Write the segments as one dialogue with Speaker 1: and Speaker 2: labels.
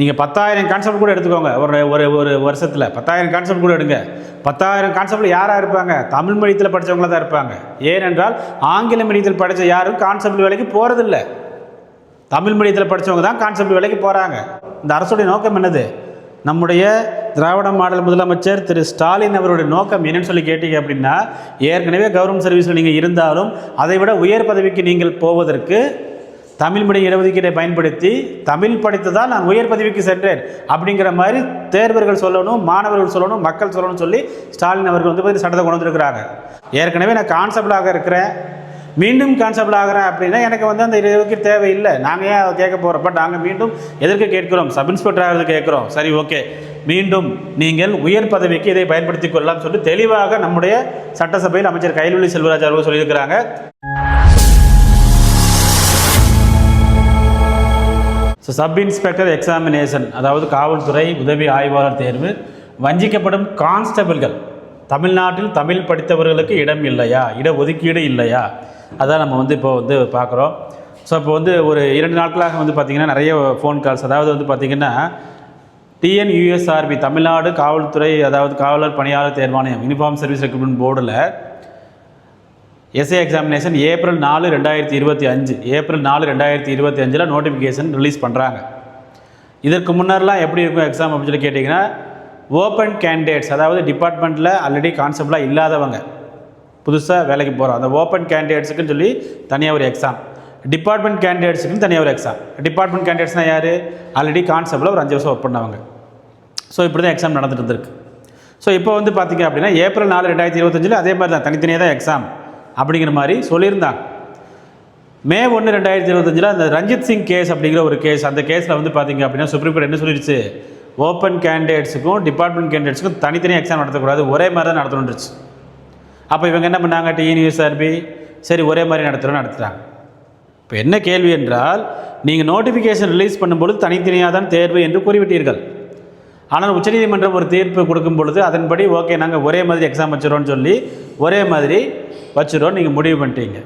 Speaker 1: நீங்கள் பத்தாயிரம் கான்செப்ட் கூட எடுத்துக்கோங்க. ஒரு ஒரு ஒரு வருஷத்தில். பத்தாயிரம் கான்செப்ட் கூட எடுங்க. பத்தாயிரம் கான்செப்டில் யாராக இருப்பாங்க? தமிழ் மீடியத்தில் படித்தவங்கள தான் இருப்பாங்க. ஏனென்றால் ஆங்கில மீடியத்தில் படித்த யாரும் கான்செப்ட் வேலைக்கு போகிறதில்ல தமிழ் மீடியத்தில் படித்தவங்க தான் கான்செப்ட் வேலைக்கு போகிறாங்க இந்த அரசுடைய நோக்கம் என்னது? நம்முடைய திராவிட மாடல் முதலமைச்சர் திரு ஸ்டாலின் அவருடைய நோக்கம் என்னன்னு சொல்லி கேட்டீங்க அப்படின்னா ஏற்கனவே கவர்மெண்ட் சர்வீஸில் நீங்கள் இருந்தாலும் அதை விட உயர் பதவிக்கு நீங்கள் போவதற்கு தமிழ் மீடியம் இடஒதுக்கீட்டை பயன்படுத்தி தமிழ் படித்ததால் நான் உயர் பதவிக்கு சென்றேன் அப்படிங்கிற மாதிரி தேர்வர்கள் சொல்லணும் மாணவர்கள் சொல்லணும் மக்கள் சொல்லணும்னு சொல்லி ஸ்டாலின் அவர்கள் வந்து பார்த்து சட்டத்தை கொண்டு வந்திருக்கிறாங்க. ஏற்கனவே நான் கான்செப்டாக இருக்கிறேன். மீண்டும் கான்செப்ட் ஆகிறேன் அப்படின்னா எனக்கு வந்து அந்த இடஒதுக்கீடு தேவையில்லை. நாங்கள் ஏன் அதை கேட்க போகிறோம் பட் நாங்கள் மீண்டும் எதற்கு கேட்கிறோம்? சப் இன்ஸ்பெக்டராக ஆகிறது கேட்குறோம். சரி ஓகே மீண்டும் நீங்கள் உயர் பதவிக்கு இதை பயன்படுத்திக் கொள்ளலாம் சொல்லி தெளிவாக நம்முடைய சட்டசபையில் அமைச்சர் கைல்வெளி செல்வராஜ் அவர்கள் சொல்லியிருக்கிறாங்க. ஸோ சப் இன்ஸ்பெக்டர் எக்ஸாமினேஷன் அதாவது காவல்துறை உதவி ஆய்வாளர் தேர்வு வஞ்சிக்கப்படும் கான்ஸ்டபிள்கள். தமிழ்நாட்டில் தமிழ் படித்தவர்களுக்கு இடம் இல்லையா? இட ஒதுக்கீடு இல்லையா? அதான் நம்ம வந்து இப்போ வந்து பார்க்குறோம். ஸோ இப்போ வந்து ஒரு இரண்டு நாட்களாக வந்து பார்த்திங்கன்னா நிறைய ஃபோன் கால்ஸ் அதாவது வந்து பார்த்திங்கன்னா டிஎன்யூஎஸ்ஆர்பி தமிழ்நாடு காவல்துறை அதாவது காவலர் பணியாளர் தேர்வாணையம் யூனிஃபார்ம் சர்வீஸ் ரெக்ரூட்மெண்ட் போர்டில் எஸ்ஏ எக்ஸாமினேஷன் ஏப்ரல் நாலு ரெண்டாயிரத்தி இருபத்தி அஞ்சு. ஏப்ரல் நாலு ரெண்டாயிரத்தி இருபத்தி அஞ்சில் நோட்டிஃபிகேஷன் ரிலீஸ் பண்ணுறாங்க இதற்கு முன்னர்லாம் எப்படி இருக்கும் எக்ஸாம் அப்படின்னு சொல்லி கேட்டிங்கன்னா ஓப்பன் கேண்டிடேட்ஸ் அதாவது டிபார்ட்மெண்ட்டில் ஆல்ரெடி கான்செப்ட்லாம் இல்லாதவங்க புதுசாக வேலைக்கு போகிறோம் அந்த ஓப்பன் கேண்டிடேட்ஸுக்குன்னு சொல்லி தனியாக ஒரு எக்ஸாம் டிபார்ட்மெண்ட் கேண்டிடேட்ஸுக்குன்னு தனியாக ஒரு எக்ஸாம் டிபார்ட்மெண்ட் கேண்டிடேட்ஸ்னால் யார்? ஆல்ரெடி கான்செப்டில் ஒரு அஞ்சு வருஷம் ஒர்க் பண்ணவங்க. ஸோ இப்படி தான் எக்ஸாம் நடந்துட்டு இருந்திருக்கு. ஸோ இப்போ வந்து பார்த்தீங்க அப்படின்னா ஏப்ரல் நாலு ரெண்டாயிரத்தி இருபத்தஞ்சில் அதே மாதிரி தான் தனித்தனியாக தான் எக்ஸாம் அப்படிங்கிற மாதிரி சொல்லியிருந்தாங்க. மே ஒன்று ரெண்டாயிரத்தி இருபத்தஞ்சில் அந்த ரஞ்சித் சிங் கேஸ் அப்படிங்கிற ஒரு கேஸ் அந்த கேஸில் வந்து பார்த்தீங்க அப்படின்னா சுப்ரீம் கோர்ட் என்ன சொல்லிடுச்சு ஓப்பன் கேண்டிடேட்ஸுக்கும் டிபார்ட்மெண்ட் கேண்டிடேட்ஸுக்கும் தனித்தனியாக எக்ஸாம் நடத்தக்கூடாது. ஒரே மாதிரி தான் நடத்தணுன்றுச்சு அப்போ இவங்க என்ன பண்ணாங்க? டிஎன்யூஎஸ்ஆர்பி சரி ஒரே மாதிரி நடத்துகிறோம் நடத்துகிறாங்க இப்போ என்ன கேள்வி என்றால் நீங்கள் நோட்டிஃபிகேஷன் ரிலீஸ் பண்ணும்பொழுது தனித்தனியாக தான் தேர்வு என்று கூறிவிட்டீர்கள். ஆனால் உச்சநீதிமன்றம் ஒரு தீர்ப்பு கொடுக்கும் பொழுது அதன்படி ஓகே நாங்கள் ஒரே மாதிரி எக்ஸாம் வச்சுருவோம்னு சொல்லி ஒரே மாதிரி வச்சுரோன்னு நீங்கள் முடிவு பண்ணிட்டீங்க.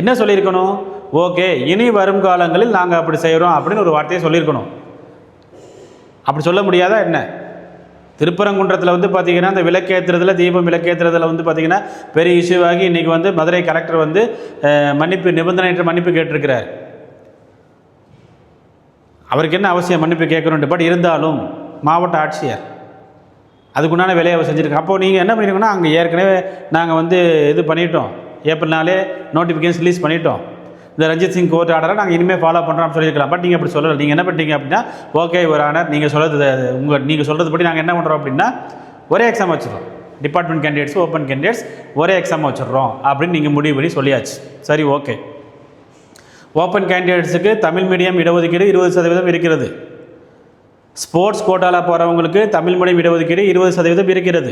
Speaker 1: என்ன சொல்லியிருக்கணும்? ஓகே இனி வரும் காலங்களில் நாங்கள் அப்படி செய்கிறோம் அப்படின்னு ஒரு வார்த்தையை சொல்லியிருக்கணும். அப்படி சொல்ல முடியாதா என்ன? திருப்பரங்குன்றத்தில் வந்து பார்த்திங்கன்னா அந்த விளக்கேற்றுறதுல தீபம் விளக்கேற்றுறதுல வந்து பார்த்திங்கன்னா பெரிய இஷ்யூவாகி இன்றைக்கி வந்து மதுரை கலெக்டர் வந்து மன்னிப்பு மன்னிப்பு நிபந்தனையற்ற மன்னிப்பு கேட்டிருக்கிறார். அவருக்கு என்ன அவசியம் மன்னிப்பு கேட்கணுன்ட்டு பட் இருந்தாலும் மாவட்ட ஆட்சியர். அதுக்குண்டான வேலையை அவர் செஞ்சுருக்காங்க அப்போது நீங்கள் என்ன பண்ணியிருக்கோன்னா அங்கே ஏற்கனவே நாங்கள் வந்து இது பண்ணிட்டோம். ஏப்ரல் நாளே நோட்டிஃபிகேஷன் ரிலீஸ் பண்ணிட்டோம். இந்த ரஞ்சித் சிங் கோர்ட் ஆர்டரை நாங்கள் இனிமேல் ஃபாலோ பண்ணுறோம்னு சொல்லியிருக்கலாம். பட் நீங்கள் அப்படி சொல்லலை. நீங்கள் என்ன பண்ணிட்டீங்க அப்படின்னா ஓகே ஒரு ஆனர் நீங்கள் சொல்கிறது உங்கள் நீங்கள் சொல்கிறது படி நாங்கள் என்ன பண்ணுறோம் அப்படின்னா ஒரே எக்ஸாம் வச்சுருவோம் டிபார்ட்மெண்ட் கேண்டிடேட்ஸ் ஓப்பன் கேண்டிடேட்ஸ் ஒரே எக்ஸாம் வச்சிடுறோம் அப்படின்னு நீங்கள் முடிவு பண்ணி சொல்லியாச்சு. சரி ஓகே ஓப்பன் கேண்டிடேட்ஸுக்கு தமிழ் மீடியம் இடஒதுக்கீடு இருபது சதவீதம் இருக்கிறது. ஸ்போர்ட்ஸ் கோட்டாவில் போகிறவங்களுக்கு தமிழ் மீடியம் இடஒதுக்கீடு இருபது சதவீதம் இருக்கிறது.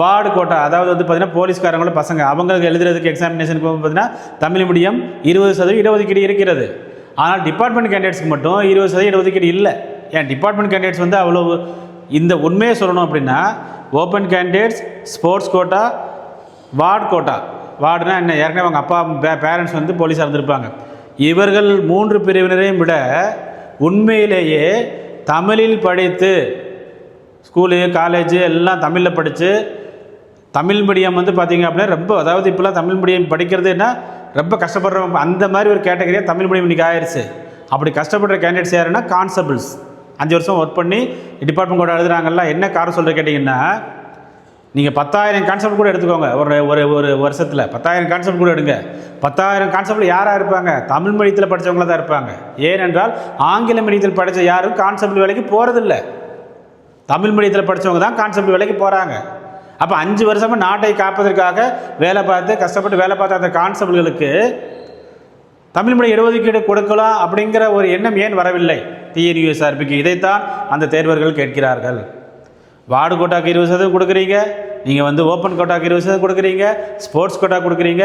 Speaker 1: வார்டு கோட்டா அதாவது வந்து பார்த்தீங்கன்னா போலீஸ்காரங்களோட பசங்க அவங்களுக்கு எழுதுறதுக்கு எக்ஸாமினேஷனுக்கு பார்த்தீங்கன்னா தமிழ் மீடியம் இருபது சதவீதம் இடஒதுக்கீடு இருக்கிறது. ஆனால் டிபார்ட்மெண்ட் கேண்டிடேட்ஸ்க்கு மட்டும் இருபது சதவீதம் இடஒதுக்கீடு இல்லை. ஏன் டிபார்ட்மெண்ட் கேண்டிடேட்ஸ் வந்து அவ்வளோ இந்த உண்மையை சொல்லணும் அப்படின்னா open candidates sports quota ward quota. வார்டுனா என்ன? ஏற்கனவே அவங்க அப்பா பேரண்ட்ஸ் வந்து போலீஸாக இருந்திருப்பாங்க. இவர்கள் மூன்று பிரிவினரையும் விட உண்மையிலேயே தமிழில் படித்து ஸ்கூலு காலேஜு எல்லாம் தமிழில் படித்து தமிழ் மீடியம் வந்து பார்த்திங்க அப்படின்னா ரொம்ப அதாவது இப்போலாம் தமிழ் மீடியம் படிக்கிறதுனா ரொம்ப கஷ்டப்படுறவங்க அந்த மாதிரி ஒரு கேட்டகரியாக தமிழ் மீடியம் இன்றைக்கி ஆயிடுச்சு அப்படி கஷ்டப்படுற கேண்டிடேட்ஸ் யாருன்னா கான்ஸ்டபிள்ஸ் அஞ்சு வருஷம் ஒர்க் பண்ணி டிபார்ட்மெண்ட் கூட எழுதுறாங்கல்ல என்ன காரணம் சொல்கிற கேட்டிங்கன்னா நீங்கள் பத்தாயிரம் கான்செப்ட் கூட எடுத்துக்கோங்க. ஒரு ஒரு ஒரு வருஷத்தில். பத்தாயிரம் கான்செப்ட் கூட எடுங்க. பத்தாயிரம் கான்செப்ட் யாராக இருப்பாங்க? தமிழ் மீடியத்தில் படித்தவங்கள தான் இருப்பாங்க. ஏனென்றால் ஆங்கில மீடியத்தில் படித்த யாரும் கான்செப்ட் வேலைக்கு போகிறதில்ல தமிழ் மீடியத்தில் படித்தவங்க தான் கான்செப்ட் வேலைக்கு போகிறாங்க அப்போ அஞ்சு வருஷமாக நாட்டை காப்பதற்காக வேலை பார்த்து கஷ்டப்பட்டு வேலை பார்த்த அந்த கான்ஸ்டபிள்களுக்கு தமிழ் மொழி இடஒதுக்கீடு கொடுக்கலாம் அப்படிங்கிற ஒரு எண்ணம் ஏன் வரவில்லை? டிஎன்யூஎஸ்ஆர்பிக்கு இதைத்தான் அந்த தேர்வர்கள் கேட்கிறார்கள். வார்டு கோட்டாக்கு இருபது சதவீதம் கொடுக்குறீங்க. நீங்கள் வந்து ஓப்பன் கோட்டாக்கு இருபது சதவீதம் கொடுக்குறீங்க. ஸ்போர்ட்ஸ் கோட்டா கொடுக்குறீங்க.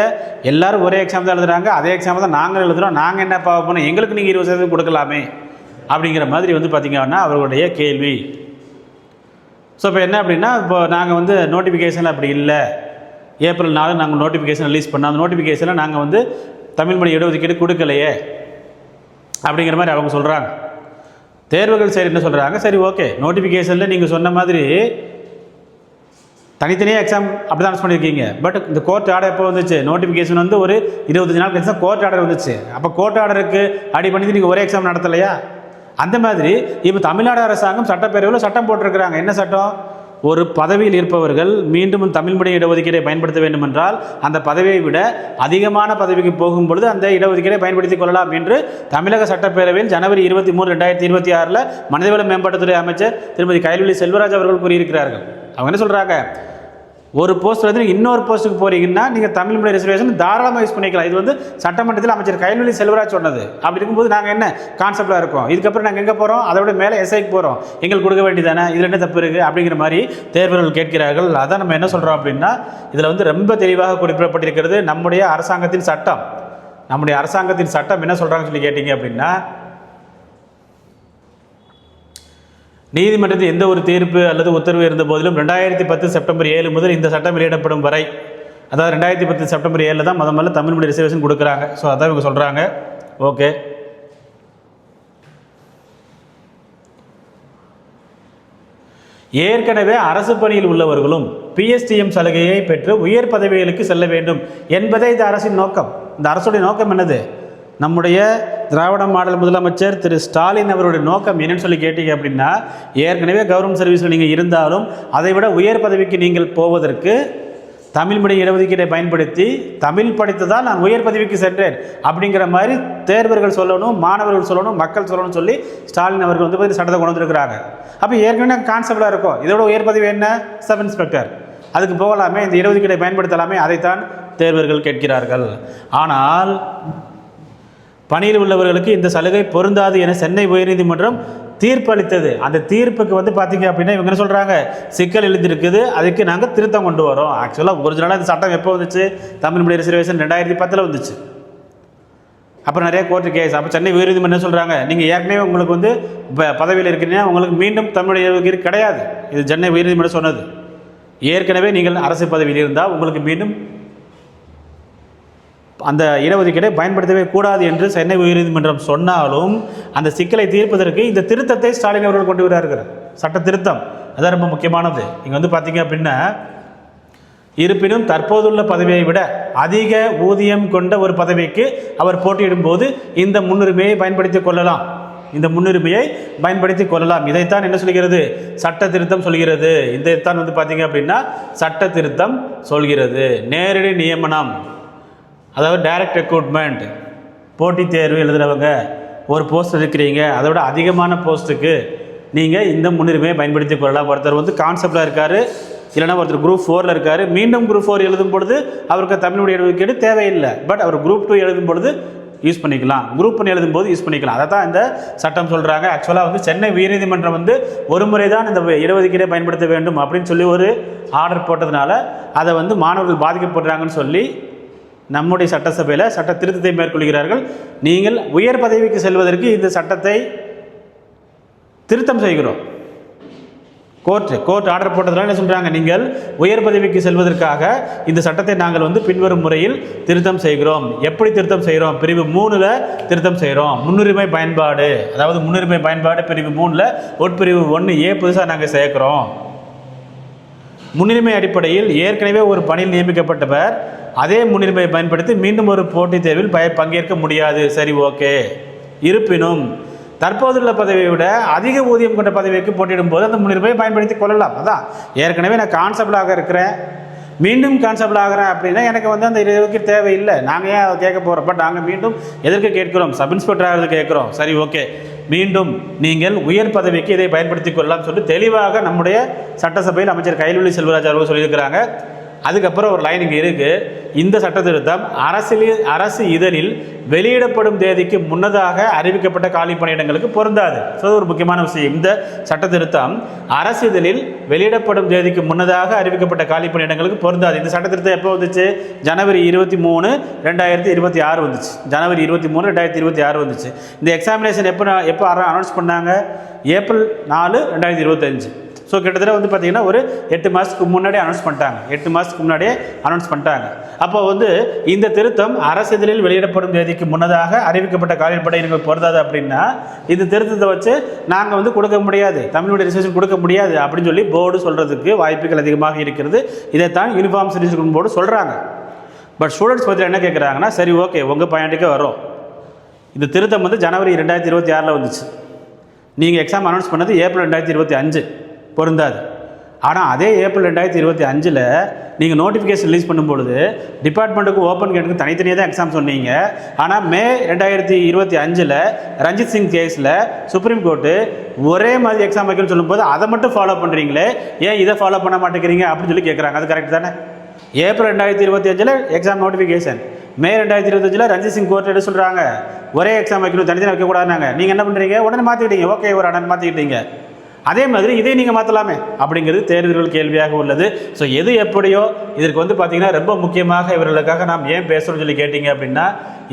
Speaker 1: எல்லாரும் ஒரே எக்ஸாம் தான் எழுதுறாங்க. அதே எக்ஸாம் தான் நாங்கள் எழுதுகிறோம் நாங்கள் என்ன பார்க்க போனோம் எங்களுக்கு நீங்கள் இருபது சதவீதம் கொடுக்கலாமே. அப்படிங்கிற மாதிரி வந்து பார்த்திங்கன்னா அவர்களுடைய கேள்வி. ஸோ இப்போ என்ன அப்படின்னா இப்போ நாங்கள் வந்து நோட்டிஃபிகேஷன் அப்படி இல்லை. ஏப்ரல் நாலு நாங்கள் நோட்டிஃபிகேஷன் ரிலீஸ் பண்ணோம். அந்த நோட்டிஃபிகேஷனில் நாங்கள் வந்து தமிழ் மொழி இடஒதுக்கீடு கொடுக்கலையே. அப்படிங்கிற மாதிரி அவங்க சொல்கிறாங்க தேர்வுகள் சரி என்ன சொல்கிறாங்க சரி ஓகே நோட்டிஃபிகேஷனில் நீங்கள் சொன்ன மாதிரி தனித்தனியாக எக்ஸாம் அப்படி தான் பண்ணியிருக்கீங்க பட் இந்த கோர்ட் ஆர்டர் எப்போ வந்துச்சு? நோட்டிஃபிகேஷன் வந்து ஒரு இருபத்தஞ்சு நாள் கழிச்சு தான் கோர்ட் ஆர்டர் வந்துச்சு. அப்போ கோர்ட் ஆர்டருக்கு அடி பண்ணி நீங்கள் ஒரே எக்ஸாம் நடத்தலையா? அந்த மாதிரி இப்போ தமிழ்நாடு அரசாங்கம் சட்டப்பேரவையில் சட்டம் போட்டிருக்கிறாங்க. என்ன சட்டம்? ஒரு பதவியில் இருப்பவர்கள் மீண்டும் தமிழ் மொழி இடஒதுக்கீடை பயன்படுத்த வேண்டும் என்றால் அந்த பதவியை விட அதிகமான பதவிக்கு போகும் பொழுது அந்த இடஒதுக்கீடை பயன்படுத்திக் கொள்ளலாம் என்று தமிழக சட்டப்பேரவையில் ஜனவரி இருபத்தி மூணு ரெண்டாயிரத்தி இருபத்தி ஆறில் மனிதவள மேம்பாட்டுத்துறை அமைச்சர் திருமதி கைல்வெளி செல்வராஜ் அவர்கள் கூறியிருக்கிறார்கள். அவங்க என்ன சொல்கிறாங்க ஒரு போஸ்ட் வந்து இன்னொரு போஸ்ட்டுக்கு போறீங்கன்னா நீங்கள் தமிழ் மீடியம் ரிசர்வேஷன் தாராளமாக யூஸ் பண்ணிக்கலாம். இது வந்து சட்டமன்றத்தில் அமைச்சர் கைல்வெளி செல்வராஜ் சொன்னது. அப்படி இருக்கும்போது நாங்கள் என்ன கான்செப்டாக இருக்கோம்? இதுக்கப்புறம் நாங்கள் எங்கே போகிறோம் அதை விட மேலே எஸ்ஐக்கு போகிறோம் எங்களுக்கு கொடுக்க வேண்டியதானே இதில் என்ன தப்பு இருக்குது அப்படிங்கிற மாதிரி தேர்வர்கள் கேட்கிறார்கள். அதான் நம்ம என்ன சொல்கிறோம் அப்படின்னா இதில் வந்து ரொம்ப தெளிவாக குறிப்பிடப்பட்டிருக்கிறது நம்முடைய அரசாங்கத்தின் சட்டம். நம்முடைய அரசாங்கத்தின் சட்டம் என்ன சொல்கிறாங்கன்னு சொல்லி கேட்டிங்க அப்படின்னா நீதிமன்றத்தில் எந்த ஒரு தீர்ப்பு அல்லது உத்தரவு இருந்த போதிலும் ரெண்டாயிரத்தி பத்து செப்டம்பர் ஏழு முதல் இந்த சட்டம் வெளியிடப்படும் வரை அதாவது ரெண்டாயிரத்தி பத்து செப்டம்பர் ஏழில் தான் முத முதல்ல தமிழ் மொழி ரிசர்வேஷன் கொடுக்குறாங்க. ஸோ அதான் இவங்க சொல்கிறாங்க ஓகே ஏற்கனவே அரசு பணியில் உள்ளவர்களும் பிஎஸ்டிஎம் சலுகையை பெற்று உயர் பதவிகளுக்கு செல்ல வேண்டும் என்பதே இந்த அரசின் நோக்கம். இந்த அரசுடைய நோக்கம் என்னது? நம்முடைய திராவிட மாடல் முதலமைச்சர் திரு ஸ்டாலின் அவருடைய நோக்கம் என்னன்னு சொல்லி கேட்டீங்க அப்படின்னா ஏற்கனவே கவர்மெண்ட் சர்வீஸில் நீங்கள் இருந்தாலும் அதை விட உயர் பதவிக்கு நீங்கள் போவதற்கு தமிழ் மீடியம் இடஒதுக்கீட்டை பயன்படுத்தி தமிழ் படித்து தான் நான் உயர் பதவிக்கு சென்றேன் அப்படிங்கிற மாதிரி தேர்வர்கள் சொல்லணும் மாணவர்கள் சொல்லணும் மக்கள் சொல்லணும்னு சொல்லி ஸ்டாலின் அவர்கள் வந்து பார்த்து சட்டத்தை கொண்டு வந்திருக்கிறாங்க. அப்போ ஏற்கனவே கான்செப்டாக இருக்கும். இதோட உயர் பதவி என்ன? சப் இன்ஸ்பெக்டர் அதுக்கு போகலாமே இந்த இடஒதுக்கீட்டை பயன்படுத்தலாமே அதைத்தான் தேர்வர்கள் கேட்கிறார்கள். ஆனால் பணியில் உள்ளவர்களுக்கு இந்த சலுகை பொருந்தாது என சென்னை உயர்நீதிமன்றம் தீர்ப்பு அளித்தது அந்த தீர்ப்புக்கு வந்து பார்த்தீங்க அப்படின்னா இவங்க என்ன சொல்கிறாங்க சிக்கல் எழுந்திருக்குது. அதுக்கு நாங்கள் திருத்தம் கொண்டு வரோம். ஆக்சுவலாக ஒரிஜினலாக இந்த சட்டம் எப்போ வந்துச்சு? தமிழ் மீடியம் ரிசர்வேஷன் ரெண்டாயிரத்தி பத்தில் வந்துச்சு. அப்புறம் நிறைய கோர்ட்டு கேஸ் அப்போ சென்னை உயர்நீதிமன்றம் என்ன சொல்கிறாங்க நீங்கள் ஏற்கனவே உங்களுக்கு வந்து இப்போ பதவியில் இருக்கிறீங்க உங்களுக்கு மீண்டும் தமிழ் கிடையாது. இது சென்னை உயர்நீதிமன்றம் சொன்னது. ஏற்கனவே நீங்கள் அரசு பதவியில் இருந்தால் உங்களுக்கு மீண்டும் அந்த இடஒதுக்கீடை பயன்படுத்தவே கூடாது என்று சென்னை உயர்நீதிமன்றம் சொன்னாலும் அந்த சிக்கலை தீர்ப்பதற்கு இந்த திருத்தத்தை ஸ்டாலின் அவர்கள் கொண்டு வரார்கள் சட்ட திருத்தம். அதான் ரொம்ப முக்கியமானது. இங்கே வந்து பார்த்தீங்க அப்படின்னா இருப்பினும் தற்போதுள்ள பதவியை விட அதிக ஊதியம் கொண்ட ஒரு பதவிக்கு அவர் போட்டியிடும் போது இந்த முன்னுரிமையை பயன்படுத்திக் கொள்ளலாம். இந்த முன்னுரிமையை பயன்படுத்தி கொள்ளலாம். இதைத்தான் என்ன சொல்கிறது? சட்ட திருத்தம் சொல்கிறது. இதைத்தான் வந்து பார்த்தீங்க அப்படின்னா சட்ட திருத்தம் சொல்கிறது. நேரடி நியமனம். அதாவது டைரக்ட் ரெக்ரூட்மெண்ட் போட்டித் தேர்வு எழுதுகிறவங்க ஒரு போஸ்ட் இருக்கிறீங்க அதை விட அதிகமான போஸ்ட்டுக்கு நீங்கள் இந்த முன்னுரிமையை பயன்படுத்தி கொள்ளலாம். ஒருத்தர் வந்து கான்செப்டில் இருக்கார் இல்லைனா ஒருத்தர் குரூப் ஃபோரில் இருக்கார் மீண்டும் குரூப் ஃபோர் எழுதும் பொழுது அவருக்கு தமிழுடைய ஒதுக்கீடு தேவையில்லை. பட் அவர் குரூப் டூ எழுதும் பொழுது யூஸ் பண்ணிக்கலாம். குரூப் எழுதும் போது யூஸ் பண்ணிக்கலாம். அதை தான் இந்த சட்டம் சொல்கிறாங்க ஆக்சுவலாக வந்து சென்னை உயர்நீதிமன்றம் வந்து ஒரு முறை தான் இந்த இடஒதுக்கீடை பயன்படுத்த வேண்டும் அப்படின்னு சொல்லி ஒரு ஆர்டர் போட்டதுனால அதை வந்து மாணவர்கள் பாதிக்கப்படுறாங்கன்னு சொல்லி நம்முடைய சட்டசபையில் சட்ட திருத்தத்தை மேற்கொள்கிறார்கள். நீங்கள் உயர் பதவிக்கு செல்வதற்கு இந்த சட்டத்தை திருத்தம் செய்கிறோம். கோர்ட் கோர்ட் ஆர்டர் போட்டதுனால என்ன சொல்கிறாங்க நீங்கள் உயர் பதவிக்கு செல்வதற்காக இந்த சட்டத்தை நாங்கள் வந்து பின்வரும் முறையில் திருத்தம் செய்கிறோம். எப்படி திருத்தம் செய்கிறோம்? பிரிவு மூணில் திருத்தம் செய்கிறோம். முன்னுரிமை பயன்பாடு அதாவது முன்னுரிமை பயன்பாடு பிரிவு மூணில் உட்பிரிவு ஒன்று ஏ புதுசாக நாங்கள் சேர்க்குறோம். முன்னுரிமை அடிப்படையில் ஏற்கனவே ஒரு பணியில் நியமிக்கப்பட்டவர் அதே முன்னுரிமையை பயன்படுத்தி மீண்டும் ஒரு போட்டித் தேர்வில் பய பங்கேற்க முடியாது. சரி ஓகே. இருப்பினும் தற்போதுள்ள பதவியை விட அதிக ஊதியம் கொண்ட பதவிக்கு போட்டியிடும் போது அந்த முன்னுரிமையை பயன்படுத்தி கொள்ளலாம். அதான். ஏற்கனவே நான் கான்செப்டாக இருக்கிறேன். மீண்டும் கான்செப்ட் ஆகிறேன் அப்படின்னா எனக்கு வந்து அந்த இதுக்கு தேவையில்லை. நாங்கள் ஏன் அதை கேட்க போகிறோம் பட் நாங்கள் மீண்டும் எதற்கு கேட்கிறோம். சப் இன்ஸ்பெக்டராக ஆகிறது கேட்குறோம். சரி ஓகே. மீண்டும் நீங்கள் உயர் பதவிக்கு இதை பயன்படுத்திக் கொள்ளலாம் சொல்லிட்டு தெளிவாக நம்முடைய சட்டசபையில் அமைச்சர் கைல்வெளி செல்வராஜ் அவர்கள் சொல்லியிருக்கிறாங்க. அதுக்கப்புறம் ஒரு லைன் இங்கே இருக்குது இந்த சட்ட திருத்தம் அரசியல் அரசு இதழில் வெளியிடப்படும் தேதிக்கு முன்னதாக அறிவிக்கப்பட்ட காலி பணியிடங்களுக்கு பொருந்தாது. ஸோ ஒரு முக்கியமான விஷயம். இந்த சட்ட திருத்தம் அரசு இதழில் வெளியிடப்படும் தேதிக்கு முன்னதாக அறிவிக்கப்பட்ட காலி பணியிடங்களுக்கு பொருந்தாது. இந்த சட்ட திருத்தம் எப்போ வந்துச்சு? ஜனவரி இருபத்தி மூணு ரெண்டாயிரத்தி இருபத்தி ஆறு வந்துச்சு. ஜனவரி இருபத்தி மூணு ரெண்டாயிரத்தி இருபத்தி ஆறு வந்துச்சு. இந்த எக்ஸாமினேஷன் எப்போ எப்போ அனௌன்ஸ் பண்ணாங்க? ஏப்ரல் நாலு ரெண்டாயிரத்தி இருபத்தஞ்சு ஸோ கிட்டத்தட்ட வந்து பார்த்தீங்கன்னா ஒரு எட்டு மாதத்துக்கு முன்னாடியே அனௌன்ஸ் பண்ணிட்டாங்க. எட்டு மாதத்துக்கு முன்னாடியே அனௌன்ஸ் பண்ணிட்டாங்க. அப்போ வந்து இந்த திருத்தம் அரசிதழில் வெளியிடப்படும் தேதிக்கு முன்னதாக அறிவிக்கப்பட்ட காலில் நீங்கள் பொருந்தாது அப்படின்னா இந்த திருத்தத்தை வச்சு நாங்கள் வந்து கொடுக்க முடியாது. தமிழுடைய ரிசர்வேஷன் கொடுக்க முடியாது அப்படின்னு சொல்லி போர்டு சொல்கிறதுக்கு வாய்ப்புகள் அதிகமாக இருக்கிறது. இதைத்தான் யூனிஃபார்ம் சர்வீஸ் போர்டு சொல்கிறாங்க பட் ஸ்டூடெண்ட்ஸ் பற்றி என்ன கேட்குறாங்கன்னா சரி ஓகே உங்கள் பாயிண்ட்டுக்கே வரும் இந்த திருத்தம் வந்து ஜனவரி ரெண்டாயிரத்தி இருபத்தி ஆறில் வந்துச்சு. நீங்கள் எக்ஸாம் அனௌன்ஸ் பண்ணது ஏப்ரல் ரெண்டாயிரத்தி இருபத்தி அஞ்சு. பொருந்தாது. ஆனால் அதே ஏப்ரல் ரெண்டாயிரத்தி இருபத்தி அஞ்சில் நீங்கள் நோட்டிஃபிகேஷன் ரிலீஸ் பண்ணும்பொழுது டிபார்ட்மெண்ட்டுக்கு ஓப்பன் கேட்டுக்கு தனித்தனியாக தான் எக்ஸாம் சொன்னீங்க. ஆனால் மே ரெண்டாயிரத்தி இருபத்தி அஞ்சில் ரஞ்சித் சிங் கேஸில் சுப்ரீம் கோர்ட்டு ஒரே மாதிரி எக்ஸாம் வைக்கணும்னு சொல்லும்போது அதை மட்டும் ஃபாலோ பண்ணுறீங்களே ஏன் இதை ஃபாலோ பண்ண மாட்டேங்கிறீங்க? அப்படின்னு சொல்லி கேட்குறாங்க அது கரெக்ட் தானே? ஏப்ரல் ரெண்டாயிரத்தி இருபத்தி அஞ்சில் எக்ஸாம் நோட்டிஃபிகேஷன் மே ரெண்டாயிரத்தி இருபத்தஞ்சில் ரஞ்சித் சிங் கோர்ட் எடுத்து சொல்கிறாங்க ஒரே எக்ஸாம் வைக்கணும் தனித்தனி வைக்கக்கூடாதுனாங்க நீங்கள் என்ன பண்ணுறீங்க உடனே மாற்றிக்கிட்டீங்க ஓகே ஒரு அண்ணன் மாற்றிக்கிட்டீங்க அதே மாதிரி இதை நீங்கள் மாற்றலாமே அப்படிங்கிறது தேர்தல்கள் கேள்வியாக உள்ளது. ஸோ எது எப்படியோ இதற்கு வந்து பார்த்தீங்கன்னா ரொம்ப முக்கியமாக இவர்களுக்காக நாம் ஏன் பேசுகிறோம்னு சொல்லி கேட்டிங்க அப்படின்னா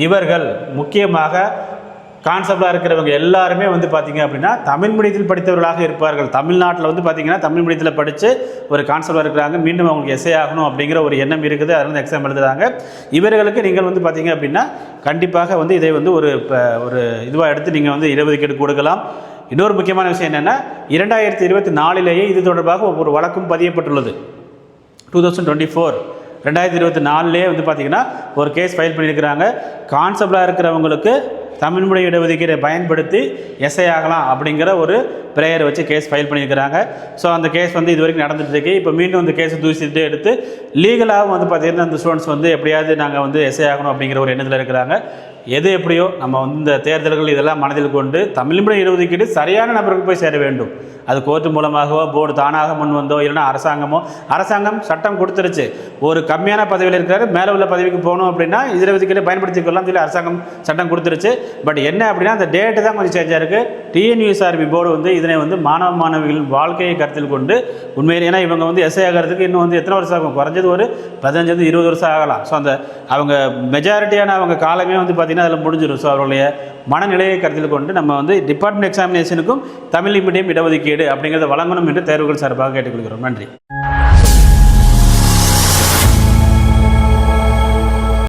Speaker 1: இவர்கள் முக்கியமாக கான்செப்டாக இருக்கிறவங்க எல்லாருமே வந்து பார்த்தீங்க அப்படின்னா தமிழ் மீடியத்தில் படித்தவர்களாக இருப்பார்கள். தமிழ்நாட்டில் வந்து பார்த்தீங்கன்னா தமிழ் மீடியத்தில் படித்து ஒரு கான்செப்டாக இருக்கிறாங்க. மீண்டும் அவங்களுக்கு எஸ்ஏ ஆகணும் அப்படிங்கிற ஒரு எண்ணம் இருக்குது. அதில் எக்ஸாம் எழுதுகிறாங்க இவர்களுக்கு நீங்கள் வந்து பார்த்தீங்க அப்படின்னா கண்டிப்பாக வந்து இதை வந்து ஒரு இப்போ ஒரு இதுவாக எடுத்து நீங்கள் வந்து இருபது கேட்டு கொடுக்கலாம். இன்னொரு முக்கியமான விஷயம் என்னென்னா இரண்டாயிரத்தி இருபத்தி நாலிலேயே இது தொடர்பாக ஒரு வழக்கும் பதியப்பட்டுள்ளது. டூ தௌசண்ட் டுவெண்ட்டி ஃபோர் ரெண்டாயிரத்தி இருபத்தி நாலுலேயே வந்து பார்த்தீங்கன்னா ஒரு கேஸ் ஃபைல் பண்ணியிருக்கிறாங்க. கான்ஸ்டபிளாக இருக்கிறவங்களுக்கு தமிழ்மொழி இடஒதுக்கீடை பயன்படுத்தி எஸ்ஐ ஆகலாம் அப்படிங்கிற ஒரு ப்ரேயர் வச்சு கேஸ் ஃபைல் பண்ணியிருக்கிறாங்க. ஸோ அந்த கேஸ் வந்து இது வரைக்கும் நடந்துட்டு இருக்கு இப்போ மீண்டும் அந்த கேஸை தூசிட்டு எடுத்து லீகலாகவும் வந்து பார்த்தீங்கன்னா அந்த ஸ்டூடெண்ட்ஸ் வந்து எப்படியாவது நாங்கள் வந்து எஸ்ஐ ஆகணும் அப்படிங்கிற ஒரு எண்ணத்தில் இருக்கிறாங்க. எது எப்படியோ நம்ம வந்து இந்த தேர்தல்கள் இதெல்லாம் மனதில் கொண்டு தமிழ்மொழி இடஒதுக்கீடு சரியான நபருக்கு போய் சேர வேண்டும். அது கோர்ட்டு மூலமாகவோ போர்டு தானாக முன் வந்தோ இல்லைனா அரசாங்கமோ. அரசாங்கம் சட்டம் கொடுத்துருச்சு. ஒரு கம்மியான பதவியில் இருக்கிறாரு மேலே உள்ள பதவிக்கு போகணும் அப்படின்னா இதில் ஒதுக்கீடு பயன்படுத்திக்கலாம் சொல்லி அரசாங்கம் சட்டம் கொடுத்துருச்சு. பட் என்ன அப்படின்னா அந்த டேட்டு தான் கொஞ்சம் சேஞ்சாக இருக்குது டிஎன்யூஎஸ்ஆர்பி போர்டு வந்து இதனை வந்து மாணவ மாணவிகளின் வாழ்க்கையை கருத்தில் கொண்டு உண்மையில் ஏன்னா இவங்க வந்து எஸ்ஐ ஆகிறதுக்கு இன்னும் வந்து எத்தனை வருஷம் ஆகும்? குறைஞ்சது ஒரு பதினஞ்சு இருபது வருஷம் ஆகலாம். ஸோ அந்த அவங்க மெஜாரிட்டியான அவங்க காலமே வந்து பார்த்திங்கன்னா அதில் முடிஞ்சிடும் ஸோ அவர்களுடைய மனநிலையை கருத்தில் கொண்டு நம்ம வந்து டிபார்ட்மெண்ட் எக்ஸாமினேஷனுக்கும் தமிழ் மீடியம் இடஒதுக்கீடு அப்படிங்கிறத வழங்கணும் என்று தேர்வுகள் சார்பாக கேட்டுக்கொள்கிறோம். நன்றி.